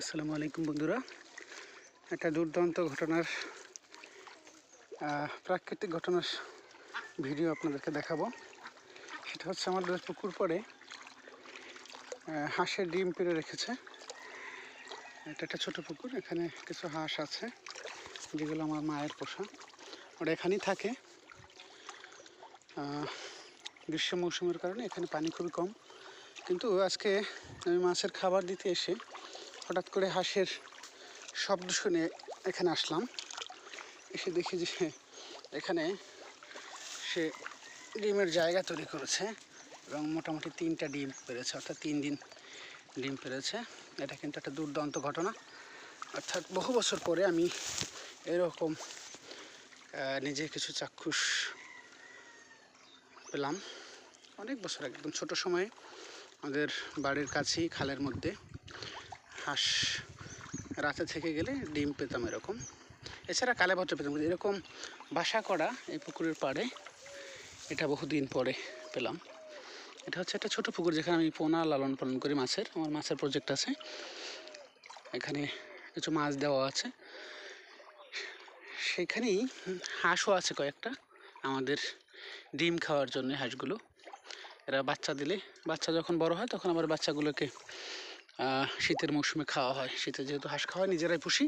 আসসালামু আলাইকুম বন্ধুরা। একটা দুর্দান্ত ঘটনার প্রাকৃতিক ঘটনার ভিডিও আপনাদেরকে দেখাবো। সেটা হচ্ছে আমাদের পুকুর পরে হাঁসের ডিম পেড়ে রেখেছে। এটা একটা ছোটো পুকুর, এখানে কিছু হাঁস আছে, যেগুলো আমার মায়ের পোষা। ওরা এখানেই থাকে। গ্রীষ্ম মৌসুমের কারণে এখানে পানি খুবই কম। কিন্তু আজকে আমি মাছের খাবার দিতে এসে হঠাৎ করে হাঁসের শব্দ শুনে এখানে আসলাম। এসে দেখি যে এখানে সে ডিমের জায়গা তৈরি করেছে এবং মোটামুটি তিনটা ডিম পেরেছে, অর্থাৎ তিন দিন ডিম পেরেছে। এটা কিন্তু একটা দুর্দান্ত ঘটনা। অর্থাৎ বহু বছর পরে আমি এরকম নিজে কিছু চাক্ষুষ পেলাম। অনেক বছর একদম ছোট সময়ে আমাদের বাড়ির কাছেই খালের মধ্যে। হাঁস রাতে থেকে গেলে ডিম পেতাম এরকম। এছাড়া কালে ভদ্র পেতাম এরকম বাসা করা এই পুকুরের পাড়ে এটা বহুদিন পরে পেলাম। এটা হচ্ছে একটা ছোট পুকুর যেখানে আমি পোনা লালন পালন করি মাছের, আমার মাছের প্রজেক্ট আছে। এখানে কিছু মাছ দেওয়া আছে। সেখানেই হাঁসও আছে কয়েকটা আমাদের ডিম খাওয়ার জন্য হাঁসগুলো। এরা বাচ্চা দিলে, বাচ্চা যখন বড় হয় তখন আবার বাচ্চাগুলোকে শীতের মৌসুমে খাওয়া হয়। শীতে যেহেতু হাঁস খাওয়া হয়, নিজেরাই পুষি,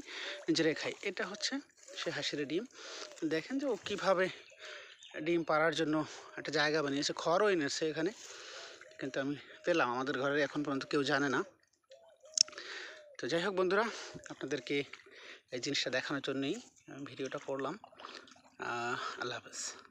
নিজেরাই খাই। এটা হচ্ছে সে হাঁসের ডিম। দেখেন যে ও কীভাবে ডিম পাড়ার জন্য একটা জায়গা বানিয়েছে, খড়ও এনেছে এখানে। কিন্তু আমি পেলাম, আমাদের ঘরের এখন পর্যন্ত কেউ জানে না। তো যাই হোক বন্ধুরা, আপনাদেরকে এই জিনিসটা দেখানোর জন্যই ভিডিওটা করলাম। আল্লাহ হাফেজ।